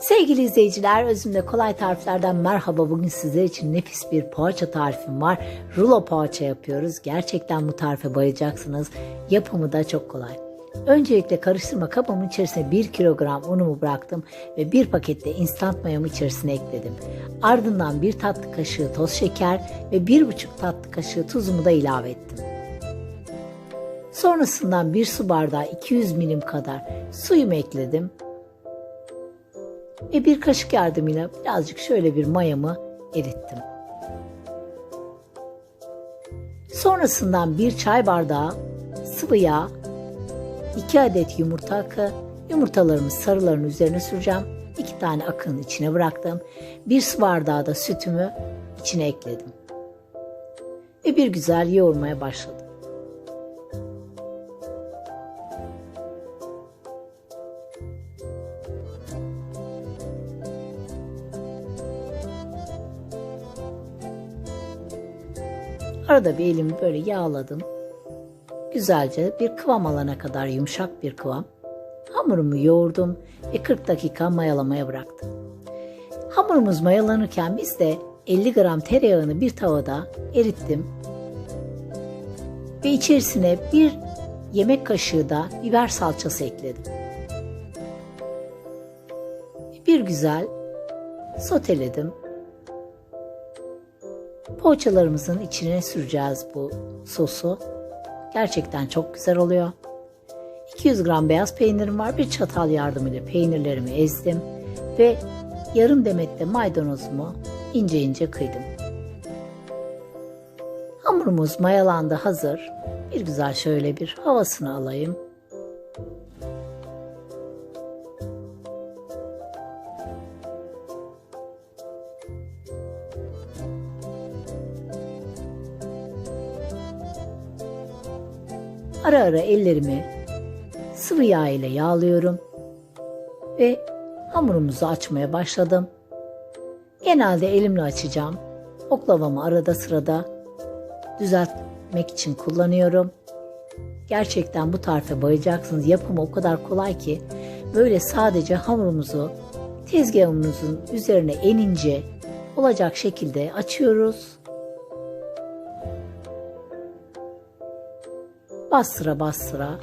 Sevgili izleyiciler, özümde kolay tariflerden merhaba. Bugün sizler için nefis bir poğaça tarifim var. Rulo poğaça yapıyoruz. Gerçekten bu tarife bayılacaksınız. Yapımı da çok kolay. Öncelikle karıştırma kabımın içerisine 1 kilogram unumu bıraktım ve bir pakette instant mayamı içerisine ekledim. Ardından 1 tatlı kaşığı toz şeker ve 1,5 tatlı kaşığı tuzumu da ilave ettim. Sonrasından 1 su bardağı 200 milim kadar suyumu ekledim ve bir kaşık yardımıyla birazcık şöyle bir mayamı erittim. Sonrasından bir çay bardağı sıvı yağ, 2 adet yumurta akı, yumurtalarımı sarıların üzerine süreceğim. 2 tane akının içine bıraktım. Bir su bardağı da sütümü içine ekledim. Ve bir güzel yoğurmaya başladım. Arada bir elimi böyle yağladım. Güzelce bir kıvam alana kadar yumuşak bir kıvam. Hamurumu yoğurdum ve 40 dakika mayalamaya bıraktım. Hamurumuz mayalanırken biz de 50 gram tereyağını bir tavada erittim. Ve içerisine bir yemek kaşığı da biber salçası ekledim. Bir güzel soteledim. Poğaçalarımızın içine süreceğiz bu sosu. Gerçekten çok güzel oluyor. 200 gram beyaz peynirim var. Bir çatal yardımıyla peynirlerimi ezdim ve yarım demet de maydanozumu ince ince kıydım. Hamurumuz mayalandı hazır. Bir güzel şöyle bir havasını alayım. Ara ara ellerimi sıvı yağ ile yağlıyorum ve hamurumuzu açmaya başladım. Genelde elimle açacağım. Oklavamı arada sırada düzeltmek için kullanıyorum. Gerçekten bu tarife bayacaksınız. Yapımı o kadar kolay ki böyle sadece hamurumuzu tezgahımızın üzerine en ince olacak şekilde açıyoruz. Bastıra bastıra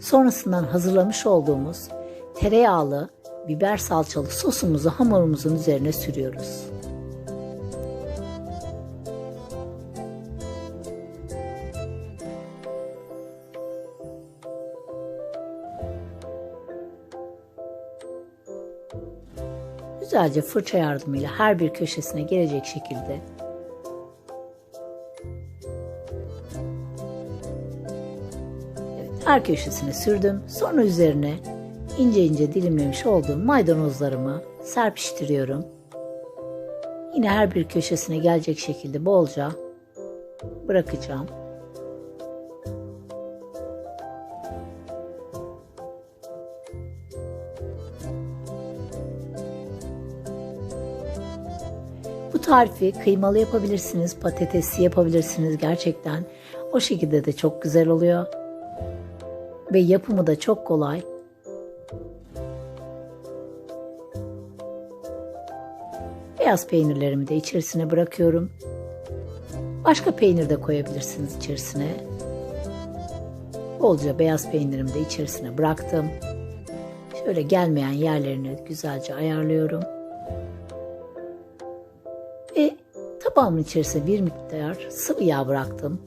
sonrasından hazırlamış olduğumuz tereyağlı biber salçalı sosumuzu hamurumuzun üzerine sürüyoruz. Güzelce fırça yardımıyla her bir köşesine gelecek şekilde her köşesine sürdüm. Sonra üzerine ince ince dilimlemiş olduğum maydanozlarımı serpiştiriyorum. Yine her bir köşesine gelecek şekilde bolca bırakacağım. Bu tarifi kıymalı yapabilirsiniz, patatesli yapabilirsiniz gerçekten. O şekilde de çok güzel oluyor ve yapımı da çok kolay. Beyaz peynirlerimi de içerisine bırakıyorum. Başka peynir de koyabilirsiniz içerisine. Bolca beyaz peynirimi de içerisine bıraktım. Şöyle gelmeyen yerlerini güzelce ayarlıyorum. Ve tabağımın içerisine bir miktar sıvı yağ bıraktım.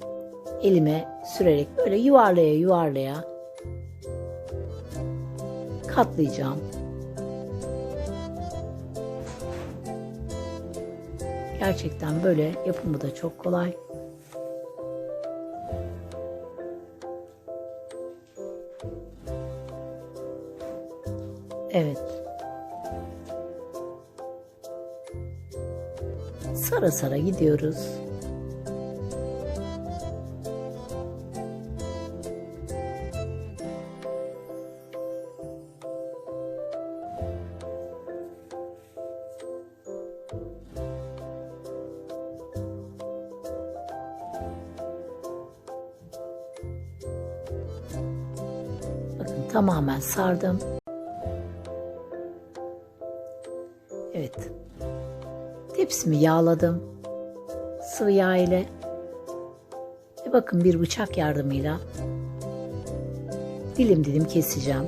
Elime sürerek böyle yuvarlaya yuvarlaya katlayacağım. Gerçekten böyle yapımı da çok kolay. Evet. Sara sara gidiyoruz. Tamamen sardım. Evet. Tepsimi yağladım. Sıvı yağ ile. Ve bakın bir bıçak yardımıyla dilim dilim keseceğim.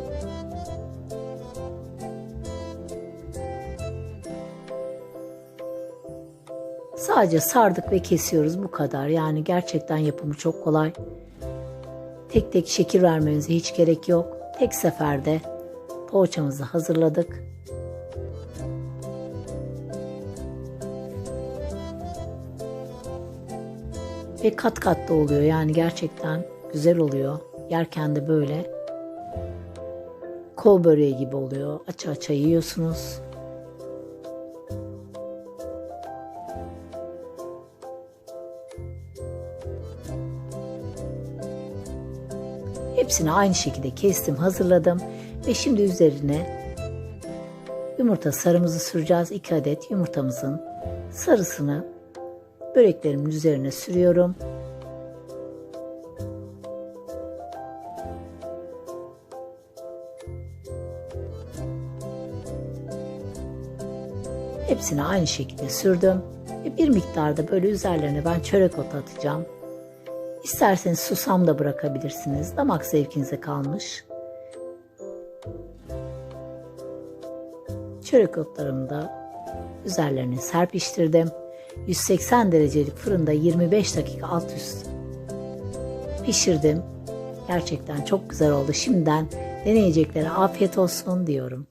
Sadece sardık ve kesiyoruz bu kadar. Yani gerçekten yapımı çok kolay. Tek tek şekil vermenize hiç gerek yok. Tek seferde poğaçamızı hazırladık. Ve kat kat da oluyor yani gerçekten güzel oluyor. Yerken de böyle kol böreği gibi oluyor. Aça aça yiyorsunuz. Hepsini aynı şekilde kestim, hazırladım ve şimdi üzerine yumurta sarımızı süreceğiz. 2 adet yumurtamızın sarısını böreklerimin üzerine sürüyorum. Hepsini aynı şekilde sürdüm. Bir miktarda böyle üzerlerine ben çörek otu atacağım. İsterseniz susam da bırakabilirsiniz. Damak zevkinize kalmış. Çörek otlarımı da üzerlerine serpiştirdim. 180 derecelik fırında 25 dakika alt üst pişirdim. Gerçekten çok güzel oldu. Şimdiden deneyeceklere afiyet olsun diyorum.